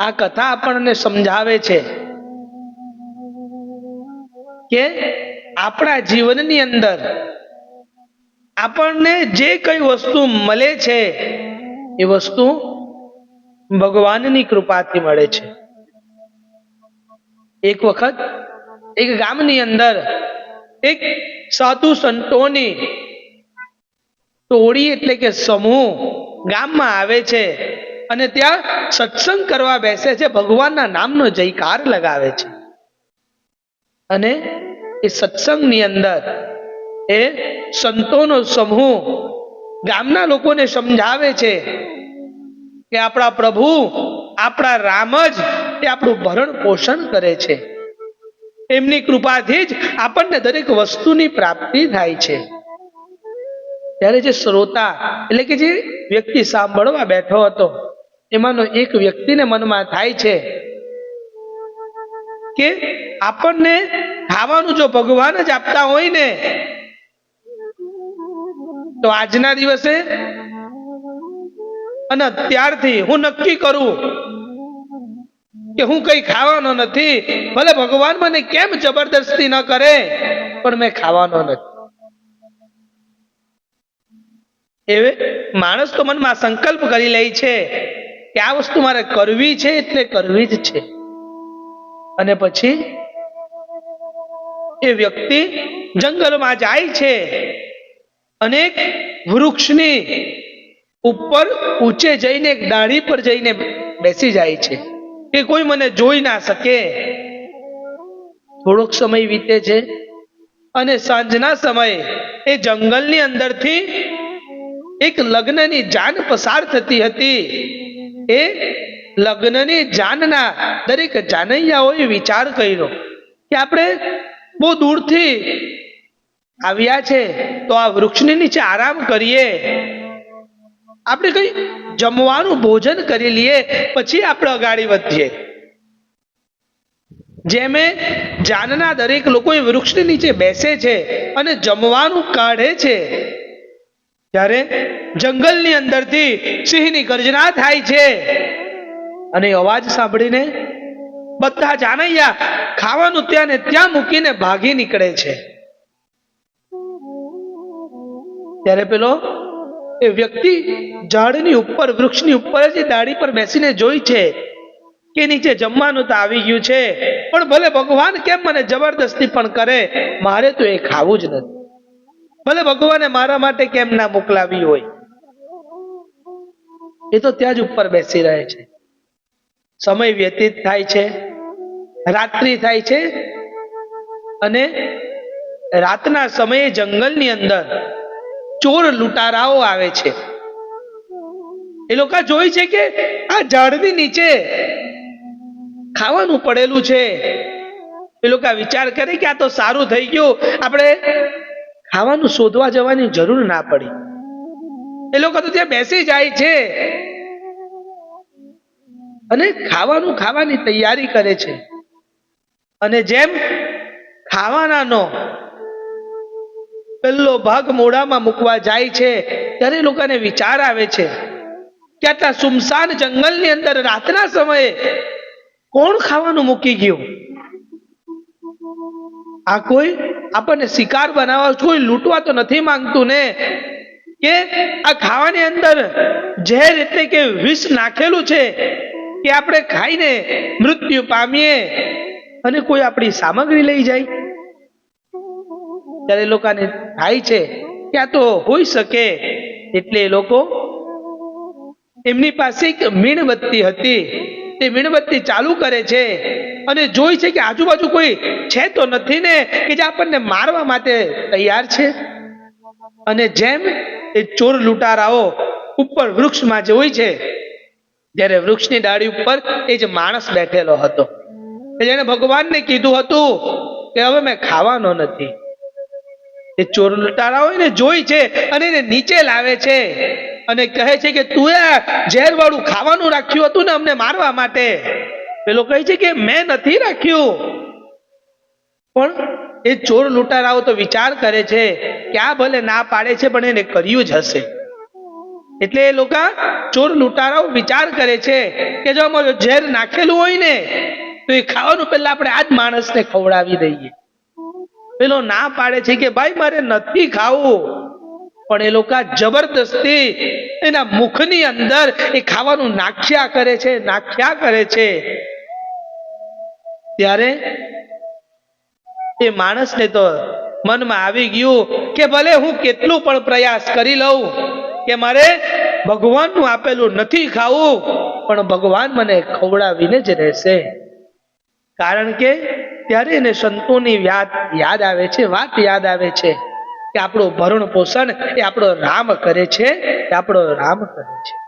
આ કથા આપણને સમજાવે છે કે આપણા જીવનની અંદર આપણને જે કઈ વસ્તુ મળે છે, એ વસ્તુ ભગવાનની કૃપાથી મળે છે. એક વખત એક ગામની અંદર એક સાધુ સંતોની ટોળી એટલે કે સમૂહ ગામમાં આવે છે. અને ત્યાં સત્સંગ કરવા બેસે છે, ભગવાનના નામનો જયકાર લગાવે છે. અને એ સત્સંગની અંદર એ સંતોનો સમૂહ ગામના લોકોને સમજાવે છે કે આપણા પ્રભુ, આપણા રામ જ એ આપણું ભરણ પોષણ કરે છે. એમની કૃપાથી જ આપણને દરેક વસ્તુની પ્રાપ્તિ થાય છે. ત્યારે જે શ્રોતા એટલે કે જે વ્યક્તિ સાંભળવા બેઠો હતો એમાંનો એક વ્યક્તિને મનમાં થાય છે કે આપણને ખાવાનું જો ભગવાન જ આપતા હોય ને, તો આજના દિવસે અને અત્યારથી હું નક્કી કરું કે હું કઈ ખાવાનો નથી. ભલે ભગવાન મને કેમ જબરદસ્તી ન કરે, પણ મેં ખાવાનો નથી. એવે માણસ તો મનમાં સંકલ્પ કરી લે છે. કે આ વસ્તુ મારે કરવી છે એટલે કરવી જ છે. અને પછી એ વ્યક્તિ જંગલમાં જાય છે. અનેક વૃક્ષની ઉપર ઊંચે જઈને ડાળી પર જઈને બેસી જાય છે. કે કોઈ મને જોઈ ના શકે. થોડોક સમય વીતે છે અને સાંજના સમયે એ જંગલની અંદરથી એક લગ્નની જાન પસાર થતી હતી. એ લગ્નની જાનના દરેક જાનૈયાઓએ વિચાર કર્યો કે આપણે બહુ દૂરથી આવ્યા છે તો આ વૃક્ષની નીચે આરામ કરીએ. આપણે કઈ જમવાનું ભોજન કરી લઈએ, પછી આપણે અગાડી વધીએ. જેમે જાનના દરેક લોકો એ વૃક્ષની નીચે બેસે છે અને જમવાનું કાઢે છે ત્યારે જંગલની અંદરથી સિંહની ગર્જના થાય છે. અને અવાજ સાંભળીને બધા જાનૈયા ખાવાનું ત્યાં ને ત્યાં મૂકીને ભાગી નીકળે છે. ત્યારે પેલો એ વ્યક્તિ ઝાડની ઉપર, વૃક્ષની ઉપર જ દાડી પર બેસીને જોઈ છે કે નીચે જમવાનું તો આવી ગયું છે, પણ ભલે ભગવાન કેમ મને જબરદસ્તી પણ કરે, મારે તો એ ખાવું જ નથી. ભલે ભગવાને મારા માટે કેમ ના મોકલાવી હોય. એ તો ત્યાં જ ઉપર બેસી રહે છે. સમય વ્યતીત થાય છે. રાત્રિ થાય છે. અને રાતના સમયે જંગલની અંદર ચોર લૂંટારાઓ આવે છે. એ લોકો જોઈ છે કે આ ઝાડની નીચે ખાવાનું પડેલું છે. એ લોકો વિચાર કરે કે આ તો સારું થઈ ગયું. આપણે ખાવાનું શોધવા જવાની જરૂર ના પડી. એ લોકો તો ત્યાં બેસી જાય છે. અને ખાવાનું ખાવાની તૈયારી કરે છે. અને જેમ ખાવાનાનો પેલો ભાગ મોઢામાં મૂકવા જાય છે, ત્યારે લોકોને વિચાર આવે છે કે આટલા સુમસાન જંગલની અંદર રાતના સમયે કોણ ખાવાનું મૂકી ગયું? આ કોઈ આપણને શિકાર બનાવવા કોઈ લૂંટવા તો નથી માંગતું ને? કે આ ખાવાની અંદર ઝેર એટલે કે વિષ નાખેલું છે કે આપણે ખાઈને મૃત્યુ પામીએ અને કોઈ આપણી સામગ્રી લઈ જાય. ત્યારે લોકોને થાય છે કે આ તો હોઈ શકે એટલે એ લોકો એમની પાસે એક મીણબત્તી હતી. તે મીણબત્તી ચાલુ કરે છે અને જોઈ છે કે આજુબાજુ કોઈ છે તો નથી ને, કે જે આપણને મારવા માટે તૈયાર છે? અને જેમ એ ચોર લૂંટારાઓ ઉપર વૃક્ષમાં જે હોય છે, જ્યારે વૃક્ષની ડાળી ઉપર એ જ માણસ બેઠેલો હતો. જેને ભગવાનને કીધું હતું કે હવે મેં ખાવાનો નથી. એ ચોર લૂંટારા હોય ને જોઈ છે અને એને નીચે લાવે છે. અને કહે છે કે તું એ ઝેર વાળું ખાવાનું રાખ્યું હતું ને અમને મારવા માટે. પેલો કહે છે કે મેં નથી રાખ્યું. પણ એ ચોર લૂંટારાઓ તો વિચાર કરે છે કે આ ભલે ના પાડે છે, પણ એને કર્યું જ હશે. એટલે એ લોકો ચોર લૂંટારાઓ વિચાર કરે છે કે જો અમારું ઝેર નાખેલું હોય ને, તો એ ખાવાનું પહેલા આપણે આ જ માણસને ખવડાવી દઈએ. પેલો ના પાડે છે કે ભાઈ, મારે નથી ખાવું. પણ એ લોકો જબરદસ્તી એના મુખની અંદર એ ખાવાનું નાખ્યા કરે છે, નાખ્યા કરે છે. ત્યારે એ માણસને તો મનમાં આવી ગયું કે ભલે હું કેટલું પણ પ્રયાસ કરી લઉં કે મારે ભગવાનનું આપેલું નથી ખાવું, પણ ભગવાન મને ખવડાવીને જ રહેશે. કારણ કે ત્યારે એને સંતોની યાદ યાદ આવે છે, વાત યાદ આવે છે. કે આપણું ભરણ પોષણ એ આપણો રામ કરે છે? એ આપણો રામ કરે છે?